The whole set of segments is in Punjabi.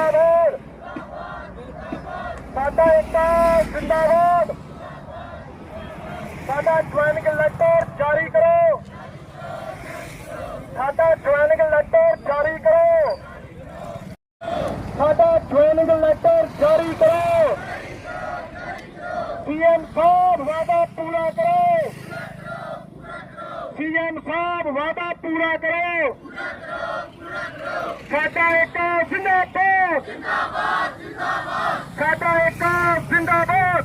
ਜਿੰਦਾਬਾਦ ਸਾਡਾ ਏਕਾ ਜਿੰਦਾਬਾਦ ਸਾਡਾ ਜੁਆਇਨਿੰਗ ਲੈਟਰ ਜਾਰੀ ਕਰੋ ਸਾਡਾ ਜੁਆਇਨਿੰਗ ਲੈਟਰ ਜਾਰੀ ਕਰੋ ਸਾਡਾ ਜੁਆਇਨਿੰਗ ਲੈਟਰ ਜਾਰੀ ਕਰੋ ਸੀਐਮ ਸਾਹਿਬ ਵਾਦਾ ਪੂਰਾ ਕਰੋ ਸੀਐਮ ਸਾਹਿਬ ਵਾਦਾ ਪੂਰਾ ਕਰੋ ਸਾਡਾ ਇੱਕ ਜ਼ਿੰਦਾਬਾਦ ਸਾਡਾ ਇੱਕ ਜ਼ਿੰਦਾਬਾਦ।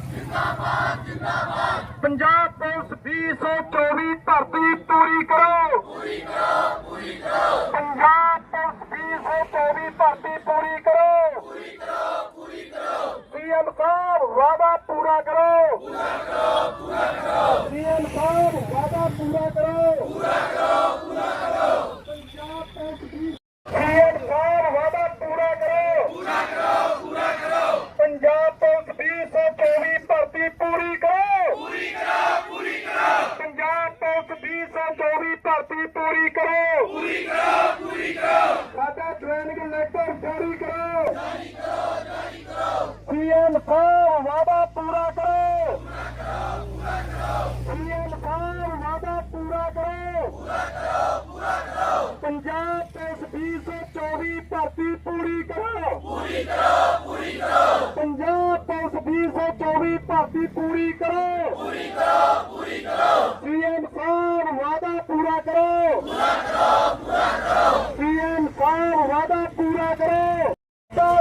ਪੰਜਾਬ ਪੁਲਿਸ 224 ਭਰਤੀ ਪੂਰੀ ਕਰੋ ਪੂਰੀ ਕਰੋ ਪੂਰੀ ਕਰੋ ਪੰਜਾਬ ਪੁਲਿਸ 224 ਭਰਤੀ ਪੂਰੀ ਕਰੋ ਪੂਰੀ ਕਰੋ ਪੂਰੀ ਕਰੋ ਸੀਐਮ ਸਾਹਿਬ ਵਾਦਾ ਪੂਰਾ ਕਰੋ ਪੂਰਾ ਕਰੋ ਪੂਰਾ ਕਰੋ ਸੀਐਮ ਸਾਹਿਬ ਵਾਦਾ ਪੂਰਾ ਕਰੋ ਪੂਰਾ ਕਰੋ ਪੂਰਾ ਕਰੋ ਪੰਜਾਬ ਪੁਲਿਸ ਸੀਐਮ ਸਾਹਿਬ ਵਾਦਾ ਪੂਰਾ ਕਰੋ ਪੂਰਾ ਕਰੋ ਪੂਰਾ ਕਰੋ ਪੰਜਾਬ ਪੁਲਿਸ 224 ਭਰਤੀ ਪੂਰੀ ਕਰੋ ਪੂਰੀ ਕਰੋ ਪੂਰੀ ਕਰੋ ਪੰਜਾਬ ਪੁਲਿਸ 224 ਭਰਤੀ ਪੂਰੀ ਕਰੋ ਪੂਰੀ ਕਰੋ। ਪੂਰੀ ਕਰੋ ਸਾਡਾ ਟ੍ਰੇਨਿੰਗ ਲੈਟਰ ਜਾਰੀ ਕਰੋ। ਜਾਰੀ ਕਰੋ ਜਾਰੀ ਕਰੋ ਸੀਐਮ ਸਾਹਿਬ ਵਾਦਾ ਪੂਰਾ ਕਰੋ। ਪੂਰਾ ਕਰੋ ਪੂਰਾ ਕਰੋ ਵਾਦਾ ਪੂਰਾ ਕਰੋ। ਪੂਰਾ ਕਰੋ ਪੂਰਾ ਕਰੋ ਪੰਜਾਬ ਪੁਲਿਸ 224 ਭਰਤੀ ਪੂਰੀ ਕਰੋ ਪੂਰੀ ਕਰੋ। 24 ਭਰਤੀ ਪੂਰੀ ਕਰੋ। ਪੂਰੀ ਕਰੋ ਪੂਰੀ ਕਰੋ। ਸੀਐਮ ਸਾਹਿਬ ਵਾਦਾ ਪੂਰਾ ਕਰੋ। ਪੂਰਾ ਕਰੋ ਪੂਰਾ ਕਰੋ। ਸੀਐਮ ਸਾਹਿਬ ਵਾਦਾ ਪੂਰਾ ਕਰੋ।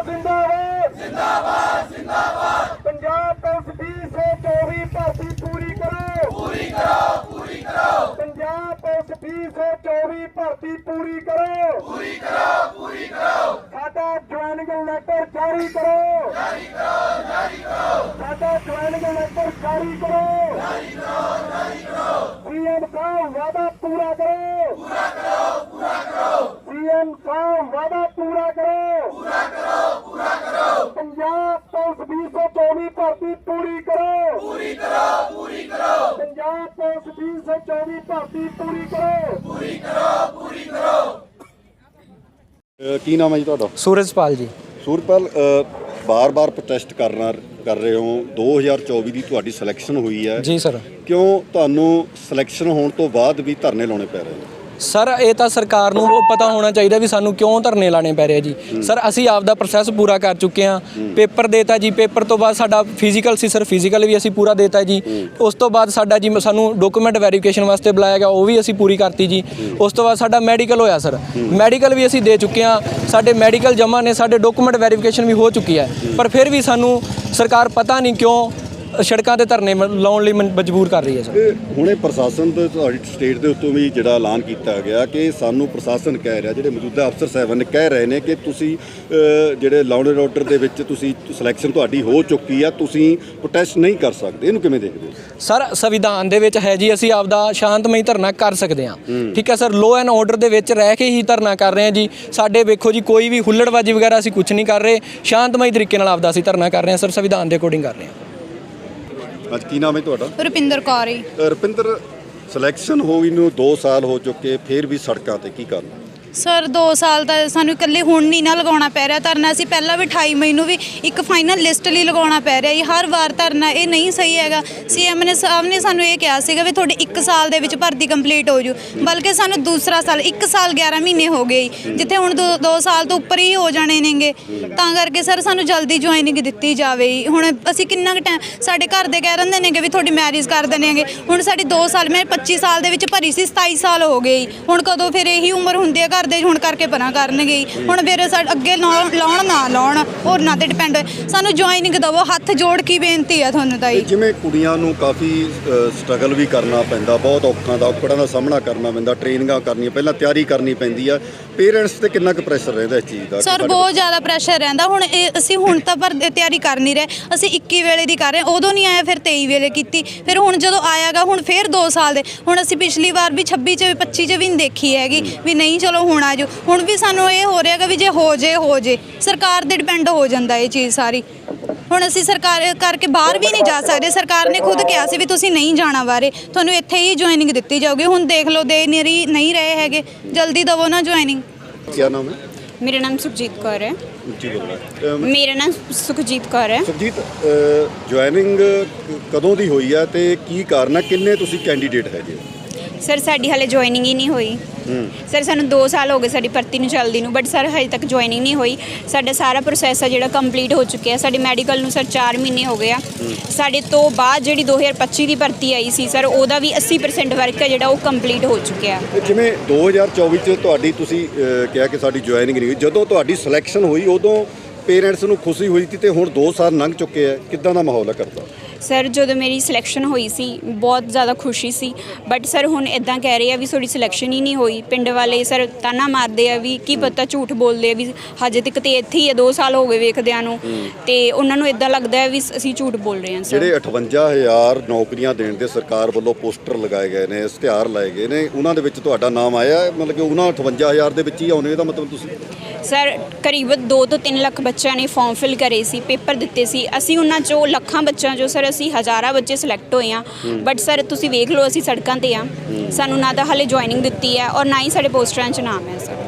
ਜਿੰਦਾਬਾਦ। ਜਿੰਦਾਬਾਦ ਜਿੰਦਾਬਾਦ। ਪੰਜਾਬ ਪੁਲਿਸ ਦੀ 24 ਭਰਤੀ ਪੂਰੀ ਕਰੋ। ਪੂਰੀ ਕਰੋ ਪੂਰੀ ਕਰੋ। ਪੰਜਾਬ ਪੁਲਿਸ ਦੀ 24 ਭਰਤੀ ਪੂਰੀ ਕਰੋ। ਪੂਰੀ ਕਰੋ ਪੂਰੀ ਕਰੋ। ਸਾਡਾ ਜੁਆਇਨਿੰਗ ਲੈਟਰ ਜਾਰੀ ਕਰੋ। ਜਾਰੀ ਕਰੋ ਜਾਰੀ ਕਰੋ। ਸਾਡਾ ਜੁਆਇਨਿੰਗ ਲੈਟਰ ਜਾਰੀ ਕਰੋ। ਜਾਰੀ ਕਰੋ ਜਾਰੀ ਕਰੋ। ਸੀਐਮ ਸਾਹਿਬ ਵਾਦਾ ਪੂਰਾ ਕਰੋ। ਪੂਰਾ ਕਰੋ ਪੂਰਾ ਕਰੋ। ਸੀਐਮ ਸਾਹਿਬ ਵਾਦਾ ਪੂਰਾ ਕਰੋ। ਪੂਰਾ ਕਰੋ ਪੂਰਾ ਕਰੋ। ਪੰਜਾਬ ਪੁਲਿਸ 224 ਭਰਤੀ ਪੂਰੀ ਕਰੋ। ਪੂਰੀ ਕਰੋ ਪੂਰੀ ਕਰੋ। ਪੰਜਾਬ ਪੁਲਿਸ 224 ਭਰਤੀ ਪੂਰੀ ਕਰੋ। ਪੂਰੀ ਕਰੋ ਪੂਰੀ ਕਰੋ। ਅ, ਕੀ ਨਾਮ ਹੈ ਜੀ ਤੁਹਾਡਾ? ਸੂਰਜਪਾਲ ਜੀ। ਸੂਰਪਾਲ ਬਾਰ-ਬਾਰ ਪ੍ਰੋਟੈਸਟ ਕਰਨਾ ਕਰ ਰਹੇ ਹੋ। 2024 ਦੀ ਤੁਹਾਡੀ ਸਿਲੈਕਸ਼ਨ ਹੋਈ ਹੈ। ਜੀ ਸਰ ਕਿਉਂ ਤੁਹਾਨੂੰ ਸਿਲੈਕਸ਼ਨ ਹੋਣ ਤੋਂ ਬਾਅਦ ਵੀ ਧਰਨੇ ਲਾਉਣੇ ਪੈ ਰਹੇ ਨੇ? ਸਰ, ਇਹ ਤਾਂ ਸਰਕਾਰ ਨੂੰ ਉਹ ਪਤਾ ਹੋਣਾ ਚਾਹੀਦਾ ਵੀ ਸਾਨੂੰ ਕਿਉਂ ਧਰਨੇ ਲਾਣੇ ਪੈ ਰਹੇ ਜੀ। ਸਰ, ਅਸੀਂ ਆਪ ਦਾ ਪ੍ਰੋਸੈਸ ਪੂਰਾ ਕਰ ਚੁੱਕੇ ਹਾਂ। ਪੇਪਰ ਦੇਤਾ ਜੀ। ਪੇਪਰ ਤੋਂ ਬਾਅਦ ਸਾਡਾ ਫਿਜ਼ੀਕਲ ਸੀ ਸਰ। ਫਿਜ਼ੀਕਲ ਵੀ ਅਸੀਂ ਪੂਰਾ ਦੇਤਾ ਜੀ। ਉਸ ਤੋਂ ਬਾਅਦ ਸਾਡਾ ਜੀ ਸਾਨੂੰ ਡਾਕੂਮੈਂਟ ਵੈਰੀਫਿਕੇਸ਼ਨ ਵਾਸਤੇ ਬੁਲਾਇਆ ਗਿਆ। ਉਹ ਵੀ ਅਸੀਂ ਪੂਰੀ ਕਰਤੀ ਜੀ। ਉਸ ਤੋਂ ਬਾਅਦ ਸਾਡਾ ਮੈਡੀਕਲ ਹੋਇਆ ਸਰ। ਮੈਡੀਕਲ ਵੀ ਅਸੀਂ ਦੇ ਚੁੱਕੇ ਹਾਂ। ਸਾਡੇ ਮੈਡੀਕਲ ਜਮ੍ਹਾਂ ਨੇ, ਸਾਡੇ ਡਾਕੂਮੈਂਟ ਵੈਰੀਫਿਕੇਸ਼ਨ ਵੀ ਹੋ ਚੁੱਕੀ ਹੈ। ਪਰ ਫਿਰ ਵੀ ਸਾਨੂੰ ਸਰਕਾਰ ਪਤਾ ਨਹੀਂ ਕਿਉਂ ਸੜਕਾਂ ਤੇ ਧਰਨੇ ਮ- ਲਾਉਣ ਲਈ ਮਨ- ਮਜਬੂਰ ਕਰ ਰਹੀ ਹੈ ਸਰ। ਹੁਣੇ ਪ੍ਰਸ਼ਾਸਨ ਤੇ ਤੁਹਾਡੀ ਸਟੇਟ ਦੇ ਉੱਤੋਂ ਵੀ ਜਿਹੜਾ ਐਲਾਨ ਕੀਤਾ ਗਿਆ ਕਿ ਸਾਨੂੰ ਪ੍ਰਸ਼ਾਸਨ ਕਹਿ ਰਿਹਾ ਜਿਹੜੇ ਮੌਜੂਦਾ ਅਫਸਰ ਸਾਹਿਬਾਨ ਨੇ ਕਹਿ ਰਹੇ ਨੇ ਕਿ ਤੁਸੀਂ ਅ, ਜਿਹੜੇ ਲਾਉਣ ਐਂਡ ਆਰਡਰ ਦੇ ਵਿੱਚ ਤੁਸੀਂ ਸਿਲੈਕਸ਼ਨ ਤੁਹਾਡੀ ਹੋ ਚੁੱਕੀ ਆ ਤੁਸੀਂ ਪ੍ਰੋਟੈਸਟ ਨਹੀਂ ਕਰ ਸਕਦੇ। ਇਹਨੂੰ ਕਿਵੇਂ ਦੇਖਦੇ ਹੋ? ਸਰ ਸੰਵਿਧਾਨ ਦੇ ਵਿੱਚ ਹੈ ਜੀ ਅਸੀਂ ਆਪਦਾ ਸ਼ਾਂਤਮਈ ਧਰਨਾ ਕਰ ਸਕਦੇ ਹਾਂ। ਠੀਕ ਹੈ ਸਰ ਲੋ ਐਂਡ ਆਰਡਰ ਦੇ ਵਿੱਚ ਰਹਿ ਕੇ ਹੀ ਧਰਨਾ ਕਰ ਰਹੇ ਹਾਂ ਜੀ। ਸਾਡੇ ਵੇਖੋ ਜੀ ਕੋਈ ਵੀ ਹੁੱਲੜਬਾਜੀ ਵਗੈਰਾ ਅਸੀਂ ਕੁਝ ਨਹੀਂ ਕਰ ਰਹੇ। ਸ਼ਾਂਤਮਈ ਤਰੀਕੇ ਨਾਲ ਆਪਦਾ ਅਸੀਂ ਧਰਨਾ ਕਰ ਰਹੇ ਹਾਂ। ਸਰ ਸੰਵਿਧਾਨ ਦੇ ਅਕੋਰਡਿੰਗ ਕਰ ਰਹੇ ਹਾਂ। ਅੱਜ ਕੀ ਨਾਮ ਹੈ ਤੁਹਾਡਾ? ਰੁਪਿੰਦਰ ਕੌਰ ਜੀ। ਰੁਪਿੰਦਰ ਸਿਲੈਕਸ਼ਨ ਹੋਈ ਨੂੰ 2 ਸਾਲ ਹੋ ਚੁੱਕੇ ਫਿਰ ਵੀ ਸੜਕਾਂ ਤੇ ਕੀ ਕਰਨਾ? ਸਰ 2 ਸਾਲ ਤਾਂ ਸਾਨੂੰ ਇਕੱਲੇ ਹੁਣ ਨਹੀਂ ਨਾ ਲਗਾਉਣਾ ਪੈ ਰਿਹਾ। ਧਰਨਾ ਅਸੀਂ ਪਹਿਲਾਂ ਵੀ 28 ਮਈ ਨੂੰ ਵੀ ਇੱਕ ਫਾਈਨਲ ਲਿਸਟ ਲਈ ਲਗਾਉਣਾ ਪੈ ਰਿਹਾ ਜੀ ਹਰ ਵਾਰ ਧਰਨਾ ਇਹ ਨਹੀਂ ਸਹੀ ਹੈਗਾ। ਸੀਐਮ ਨੇ, ਸਾਹਿਬ ਨੇ ਸਾਨੂੰ ਇਹ ਕਿਹਾ ਸੀਗਾ ਵੀ ਤੁਹਾਡੀ 1 ਸਾਲ ਦੇ ਵਿੱਚ ਭਰਤੀ ਕੰਪਲੀਟ ਹੋ ਜੂ। ਬਲਕਿ ਸਾਨੂੰ ਦੂਸਰਾ ਸਾਲ 1 ਸਾਲ 11 ਮਹੀਨੇ ਹੋ ਗਏ ਜਿੱਥੇ ਹੁਣ 2 ਸਾਲ ਤੋਂ ਉੱਪਰ ਹੀ ਹੋ ਜਾਣੇ ਨੇਗੇ। ਤਾਂ ਕਰਕੇ ਸਰ, ਸਾਨੂੰ ਜਲਦੀ ਜੁਆਇਨਿੰਗ ਦਿੱਤੀ ਜਾਵੇ ਹੁਣ ਅਸੀਂ ਕਿੰਨਾ ਕੁ ਟਾਈਮ ਸਾਡੇ ਘਰ ਦੇ ਕਹਿ ਰਹਿੰਦੇ ਨੇਗੇ ਵੀ ਤੁਹਾਡੀ ਮੈਰਿਜ ਕਰ ਦੇਣਗੇ ਹੁਣ ਸਾਡੀ 2 ਸਾਲ, ਮੈਂ 25 ਸਾਲ ਦੇ ਵਿੱਚ ਭਰੀ ਸੀ 27 ਸਾਲ ਹੋ ਗਏ ਹੁਣ ਕਦੋਂ ਫਿਰ ਇਹੀ ਉਮਰ ਹੁੰਦੀ ਹੈ ਘਰ ਦੇ ਹੁਣ ਕਰਕੇ ਪਰਾਂ ਕਰਨਗੇ। ਹੁਣ ਫਿਰ ਸਾਡੇ ਅੱਗੇ ਲਾਉਣ ਲਾਉਣ ਨਾ ਲਾਉਣ ਹੋਰਨਾਂ ਤੇ ਡਿਪੈਂਡ ਸਾਨੂੰ ਜੁਆਇਨਿੰਗ ਦਵੋ ਹੱਥ ਜੋੜ ਕੇ ਬੇਨਤੀ ਹੈ ਤੁਹਾਨੂੰ ਤਾਂ ਤੇ ਜੀ ਜਿਵੇਂ ਕੁੜੀਆਂ ਨੂੰ ਕਾਫੀ ਸਟਰਗਲ ਵੀ ਕਰਨਾ ਪੈਂਦਾ ਬਹੁਤ ਔਖਾਂ ਦਾ ਔਕੜਾਂ ਦਾ ਸਾਹਮਣਾ ਕਰਨਾ ਪੈਂਦਾ ਟ੍ਰੇਨਿੰਗਾਂ ਕਰਨੀਆਂ ਪਹਿਲਾਂ ਤਿਆਰੀ ਕਰਨੀ ਪੈਂਦੀ ਆ। ਪੇਰੈਂਟਸ ਤੇ ਕਿੰਨਾ ਕੁ ਪ੍ਰੈਸ਼ਰ ਰਹਿੰਦਾ ਇਸ ਚੀਜ਼ ਦਾ? ਸਰ ਬਹੁਤ ਜ਼ਿਆਦਾ ਪ੍ਰੈਸ਼ਰ ਰਹਿੰਦਾ। ਹੁਣ ਇਹ ਅਸੀਂ ਹੁਣ ਤਾਂ ਪਰ ਤਿਆਰੀ ਕਰ ਨਹੀਂ ਰਹੇ। ਅਸੀਂ 21 ਵੇਲੇ ਦੀ ਕਰ ਰਹੇ ਉਦੋਂ ਨਹੀਂ ਆਇਆ ਫਿਰ 23 ਵੇਲੇ ਕੀਤੀ। ਫਿਰ ਹੁਣ ਜਦੋਂ ਆਇਆਗਾ ਹੁਣ ਫਿਰ 2 ਸਾਲ ਦੇ। ਹੁਣ ਅਸੀਂ ਪਿਛਲੀ ਵਾਰ ਵੀ 26 ਚ ਵੀ 25 ਚ ਵੀ ਨਹੀਂ ਦੇਖੀ ਹੈਗੀ। ਵੀ ਨਹੀਂ ਚਲੋ ਹੁਣ ਆਜੋ ਹੁਣ ਵੀ ਸਾਨੂੰ ਇਹ ਹੋ ਰਿਹਾਗਾ ਵੀ ਜੇ ਹੋ ਜੇ ਹੋ ਜੇ। ਸਰਕਾਰ ਤੇ ਡਿਪੈਂਡ ਹੋ ਜਾਂਦਾ ਇਹ ਚੀਜ਼ ਸਾਰੀ। ਹੁਣ ਅਸੀਂ ਸਰਕਾਰ ਕਰਕੇ ਬਾਹਰ ਵੀ ਨਹੀਂ ਜਾ ਸਕਦੇ। ਸਰਕਾਰ ਨੇ ਖੁਦ ਕਿਹਾ ਸੀ ਵੀ ਤੁਸੀਂ ਨਹੀਂ ਜਾਣਾ ਬਾਰੇ। ਤੁਹਾਨੂੰ ਇੱਥੇ ਹੀ ਜੁਆਇਨਿੰਗ ਦਿੱਤੀ ਜਾਊਗੀ। ਹੁਣ ਦੇਖ ਲਓ ਦੇ ਨਹੀਂ ਰਹੀ- ਨਹੀਂ ਰਹੇ ਹੈਗੇ। ਜਲਦੀ ਦਵੋ ਨਾ ਜੁਆਇਨਿੰਗ ਕੀ ਨਾਮ ਹੈ? ਮੇਰਾ ਨਾਮ ਸੁਖਜੀਤ ਕੌਰ ਹੈ। ਮੇਰਾ ਨਾਮ ਸੁਖਜੀਤ ਕੌਰ ਹੈ। ਸੁਖਜੀਤ ਜੁਆਇਨਿੰਗ ਕਦੋਂ ਦੀ ਹੋਈ ਹੈ ਤੇ ਕੀ ਕਾਰਨ ਹੈ? ਕਿੰਨੇ ਤੁਸੀਂ ਕੈਂਡੀਡੇਟ ਹੈਗੇ? ਸਰ ਸਾਡੀ ਹਾਲੇ ਜੁਆਇਨਿੰਗ ਹੀ ਨਹੀਂ ਹੋਈ। ਸਰ ਸਾਨੂੰ 2 ਸਾਲ ਹੋ ਗਏ ਸਾਡੀ ਭਰਤੀ ਨੂੰ ਚੱਲਦੀ ਨੂੰ ਬਟ ਸਰ ਹਜੇ ਤੱਕ ਜੁਆਇਨਿੰਗ ਨਹੀਂ ਹੋਈ। ਸਾਡਾ ਸਾਰਾ ਪ੍ਰੋਸੈਸ ਹੈ ਜਿਹੜਾ ਕੰਪਲੀਟ ਹੋ ਚੁੱਕਿਆ ਸਾਡੇ ਮੈਡੀਕਲ ਨੂੰ ਸਰ 4 ਮਹੀਨੇ ਹੋ ਗਏ ਆ। ਸਾਡੇ ਤੋਂ ਬਾਅਦ ਜਿਹੜੀ 2025 ਦੀ ਭਰਤੀ ਆਈ ਸੀ ਸਰ ਉਹਦਾ ਵੀ 80% ਵਰਕ ਹੈ ਜਿਹੜਾ ਉਹ ਕੰਪਲੀਟ ਹੋ ਚੁੱਕਿਆ ਤੇ ਜਿਵੇਂ 2024 ਚ ਤੁਹਾਡੀ ਤੁਸੀਂ ਕਿਹਾ ਕਿ ਸਾਡੀ ਜੁਆਇਨਿੰਗ ਨਹੀਂ ਹੋਈ, ਜਦੋਂ ਤੁਹਾਡੀ ਸਿਲੈਕਸ਼ਨ ਹੋਈ, ਉਦੋਂ ਪੇਰੈਂਟਸ ਨੂੰ ਖੁਸ਼ੀ ਹੋਈ ਸੀ ਤੇ ਹੁਣ 2 ਸਾਲ ਲੰਘ ਚੁੱਕੇ ਆ। ਕਿੱਦਾਂ ਦਾ ਮਾਹੌਲ ਹੈ ਕਰਦਾ ਸਰ ਜਦੋਂ ਮੇਰੀ ਸਿਲੈਕਸ਼ਨ ਹੋਈ ਸੀ ਬਹੁਤ ਜ਼ਿਆਦਾ ਖੁਸ਼ੀ ਸੀ। ਬਟ ਸਰ ਹੁਣ ਇਦਾਂ ਕਹਿ ਰਹੇ ਆ ਵੀ ਤੁਹਾਡੀ ਸਿਲੈਕਸ਼ਨ ਹੀ ਨਹੀਂ ਹੋਈ। ਪਿੰਡ ਵਾਲੇ ਸਰ ਤਾਨਾ ਮਾਰਦੇ ਆ ਵੀ ਕੀ ਪਤਾ ਝੂਠ ਬੋਲਦੇ ਆ ਵੀ ਹਜੇ ਤੱਕ ਤੇ ਇੱਥੇ ਹੀ ਆ 2 ਸਾਲ ਹੋ ਗਏ ਵੇਖਦਿਆਂ ਨੂੰ। ਤੇ ਉਹਨਾਂ ਨੂੰ ਇਦਾਂ ਲੱਗਦਾ ਹੈ ਵੀ ਅਸੀਂ ਝੂਠ ਬੋਲ ਰਹੇ ਹਾਂ ਸਰ। ਜਿਹੜੇ 58000 ਨੌਕਰੀਆਂ ਦੇਣ ਦੇ ਸਰਕਾਰ ਵੱਲੋਂ ਪੋਸਟਰ ਲਗਾਏ ਗਏ ਨੇ ਇਸ਼ਤਿਹਾਰ ਲਾਏ ਗਏ ਨੇ ਉਹਨਾਂ ਦੇ ਵਿੱਚ ਤੁਹਾਡਾ ਨਾਮ ਆਇਆ? ਮਤਲਬ ਕਿ ਉਹਨਾਂ 58000 ਦੇ ਵਿੱਚ ਹੀ ਆਉਣੇ ਦਾ ਮਤਲਬ ਤੁਸੀਂ? ਸਰ ਕਰੀਬਨ 2 ਤੋਂ 3 ਲੱਖ ਬੱਚਿਆਂ ਨੇ ਫਾਰਮ ਫਿਲ ਕਰੇ ਸੀ ਪੇਪਰ ਦਿੱਤੇ ਸੀ। ਅਸੀਂ ਉਹਨਾਂ ਚੋਂ ਲੱਖਾਂ ਬੱਚਿਆਂ ਚੋਂ ਸਰ ਅਸੀਂ ਹਜ਼ਾਰਾਂ ਬੱਚੇ ਸਿਲੈਕਟ ਹੋਏ ਆ ਬਟ ਸਰ ਤੁਸੀਂ ਵੇਖ ਲਓ ਅਸੀਂ ਸੜਕਾਂ ਤੇ ਆ ਸਾਨੂੰ ਨਾ ਤਾਂ ਹਾਲੇ ਜੁਆਇਨਿੰਗ ਦਿੱਤੀ ਹੈ ਔਰ ਨਾ ਹੀ ਸਾਡੇ ਪੋਸਟਰਾਂ 'ਚ ਨਾਮ ਹੈ ਸਰ